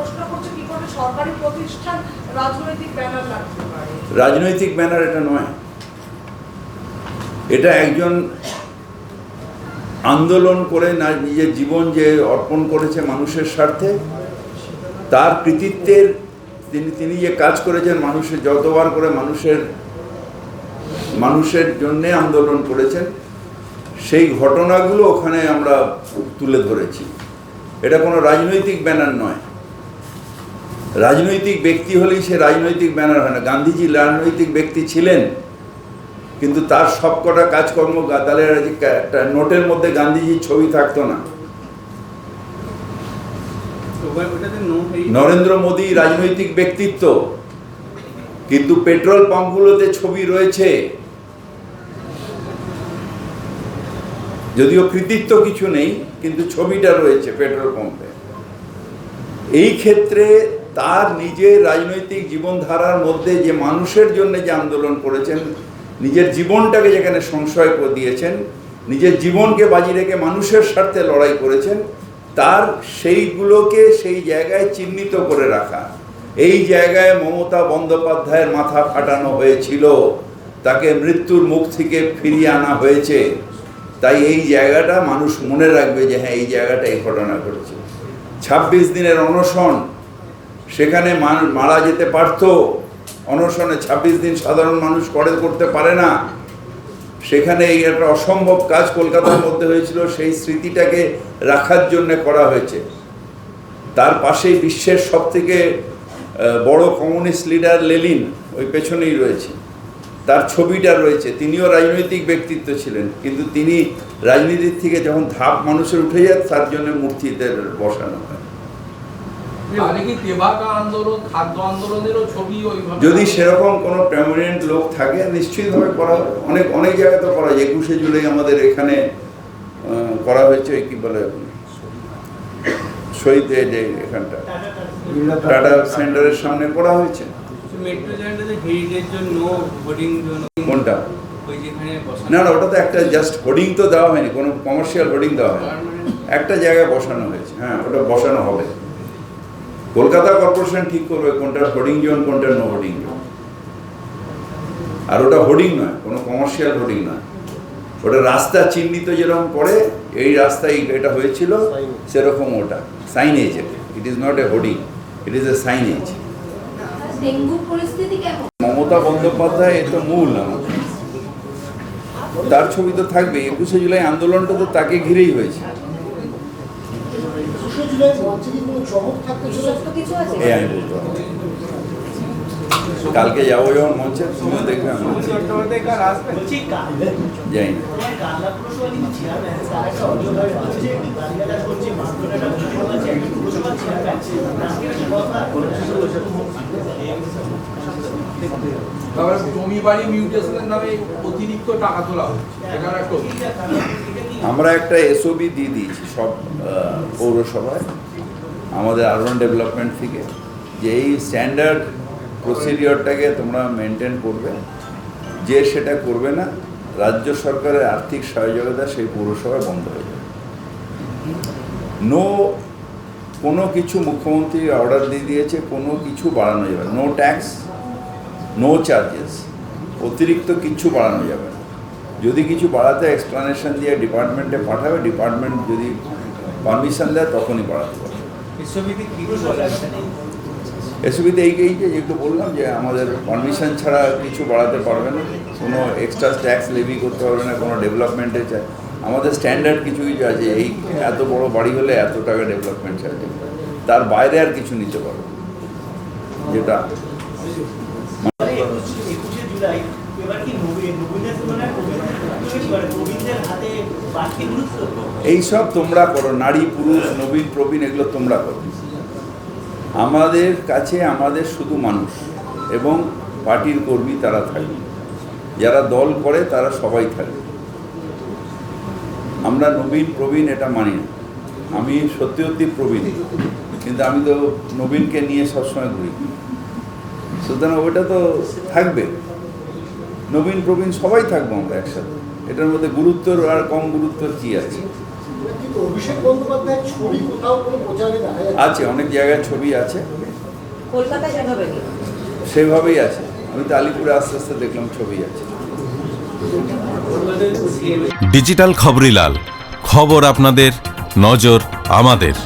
প্রশ্ন করছে কি করে? সরকারি প্রতিষ্ঠান রাজনৈতিক ব্যানার লাগতে পারে। রাজনৈতিক ব্যানার এটা নয়। এটা একজন আন্দোলন করে না, নিজের জীবন যে অর্পণ করেছে মানুষের স্বার্থে, তার কৃতিত্বের তিনি তিনি যে কাজ করেছেন মানুষের, যতবার করে মানুষের মানুষের জন্যে আন্দোলন করেছেন, সেই ঘটনাগুলো ওখানে আমরা তুলে ধরেছি। এটা কোনো রাজনৈতিক ব্যানার নয়। রাজনৈতিক ব্যক্তি হলেই সে রাজনৈতিক ব্যানার হয় না। গান্ধীজি রাজনৈতিক ব্যক্তি ছিলেন কিন্তু তার সবকটা কাজকর্ম একটা নোটের মধ্যে গান্ধীজির ছবি থাকতো না। নরেন্দ্র মোদী রাজনৈতিক ব্যক্তিত্ব কিন্তু পেট্রোল পাম্পগুলোতে ছবি রয়েছে। যদিও কৃতিত্ব কিছু নেই কিন্তু ছবিটা রয়েছে পেট্রোল পাম্পে। এই ক্ষেত্রে তার নিজের রাজনৈতিক জীবনধারার মধ্যে যে মানুষের জন্য যে আন্দোলন করেছেন, নিজের জীবনটাকে যেখানে সংশয় দিয়েছেন, নিজের জীবনকে বাজি রেখে মানুষের স্বার্থে লড়াই করেছেন, তার সেইগুলোকে সেই জায়গায় চিহ্নিত করে রাখা। এই জায়গায় মমতা বন্দ্যোপাধ্যায়ের মাথা ফাটানো হয়েছিল। তাকে মৃত্যুর মুখ থেকে ফিরিয়ে আনা হয়েছে। তাই এই জায়গাটা মানুষ মনে রাখবে যে হ্যাঁ এই জায়গাটা এই ঘটনা ঘটেছে। ছাব্বিশ দিনের অনশন সেখানে মারা যেতে পারতো। অনশনে ছাব্বিশ দিন সাধারণ মানুষ করে করতে পারে না। সেখানে এই একটা অসম্ভব কাজ কলকাতার মধ্যে হয়েছিল, সেই স্মৃতিটাকে রাখার জন্য করা হয়েছে। তার পাশেই বিশ্বের সব থেকে বড় কমিউনিস্ট লিডার লেলিন ওই পেছনেই রয়েছে। তার ছবিটা রয়েছে। তিনিও রাজনৈতিক ব্যক্তিত্ব ছিলেন, কিন্তু তিনি রাজনীতির থেকে যখন ধাপ মানুষের উঠে যায়, তার জন্য মূর্তিতে বসানো হয় তাহলে কি তেভাগা আন্দোলন খাদ্য আন্দোলনেরও ছবি ওইভাবে যদি সেরকম কোনো পার্মানেন্ট লোক থাকে নিশ্চিতভাবে করা অনেক অনেক জায়গায় তো করা হয়। একুশে জুলাই আমাদের এখানে করা হয়েছে কি বলে? শহীদ যে যে এখানটা। টাটা সেন্টারের সামনে করা হয়েছে। কোনটা? ওই যেখানে বসানো না না ওটা তো একটা জাস্ট হোর্ডিং তো দেওয়া হয়নি কোনো কমার্শিয়াল হোর্ডিং দেওয়া হয়নি। একটা জায়গায় বসানো হয়েছে হ্যাঁ ওটা বসানো হবে। কলকাতা কর্পোরেশন ঠিক করবে কোনটা হোর্ডিং জোন কোনটা নো হোর্ডিং জোন আর ওটা হোর্ডিং নয় কোনো কমার্শিয়াল হোর্ডিং নয়। ওটা রাস্তা চিহ্নিত যেরকম পড়ে এই রাস্তায় এটা হয়েছিল সেরকম ওটা। Signage it is not a hoarding it is a signage Mamata Bandyopadhyay এ তো মূল আমাদের তার ছবি তো থাকবে একুশে জুলাই আন্দোলনটা তো তাকে ঘিরেই হয়েছে। জুলাই মঞ্চে কি কোনো চমক থাকতে কিছু আছে? এই আমি বলতে পারব কালকে যাব যখন মঞ্চে তুমিও দেখবে আমি যাই তারপরে জমি বাড়ি মিউটেশনের নামে অতিরিক্ত টাকা তোলা হচ্ছে। এখানে একটা অভিযোগ। আমরা একটা এসওবি দিয়ে দিয়েছি সব পৌরসভায়, আমাদের আরবান ডেভেলপমেন্ট থেকে, যে এই স্ট্যান্ডার্ড প্রসিডিওরটাকে তোমরা মেনটেন করবে, যে সেটা করবে না, রাজ্য সরকারের আর্থিক সহযোগিতা সেই পৌরসভায় বন্ধ হয়ে যাবে। নো কোনো কিছু মুখ্যমন্ত্রী অর্ডার দিয়ে দিয়েছে, কোনো কিছু বাড়ানো যাবে নো। ট্যাক্স নো চার্জেস অতিরিক্ত কিছু বাড়ানো যাবে না। যদি কিছু বাড়াতে এক্সপ্লানেশন দিয়ে ডিপার্টমেন্টে পাঠাবে ডিপার্টমেন্ট যদি পারমিশন দেয় তখনই বাড়াতে পারবে। এসবিতে এই এই যে যেগুলো বললাম যে আমাদের পারমিশন ছাড়া কিছু বাড়াতে পারবে না কোনো এক্সট্রা ট্যাক্স লেভি করতে পারবে না কোনো ডেভেলপমেন্টে চাই আমাদের স্ট্যান্ডার্ড কিছু কিছু আছে এই এত বড় বাড়ি হলে এত টাকা ডেভেলপমেন্ট চার্জ তার বাইরে আর কিছু নিতে পারবে যেটা একুশে জুলাই এবার কি নবীন নবীনের তুলনায় প্রবীণ প্রবীণদের হাতে বাড়তি গুরুত্ব এইসব তোমরা করো, নারী, পুরুষ, নবীন, প্রবীণ, এগুলো তোমরা করো। আমাদের কাছে আমাদের শুধু মানুষ এবং পার্টির কর্মী তারা থাকবে। যারা দল করে তারা সবাই থাকবে। আমরা নবীন, প্রবীণ এটা মানি না। আমি সত্যি সত্যি প্রবীণ, কিন্তু আমি তো নবীনকে নিয়ে সবসময় ঘুরি। সুতরাং ওটা তো থাকবে। নবীন, প্রবীণ সবাই থাকব আমরা একসাথে। এটার মধ্যে গুরুত্বর আর কম গুরুত্বর কি আছে? আছে অনেক জায়গায় ছবি আছে। সেভাবেই আছে। আমি তো আলিপুরে আস্তে আস্তে দেখলাম ছবি আছে। ডিজিটাল খবরিলাল খবর আপনাদের নজর আমাদের।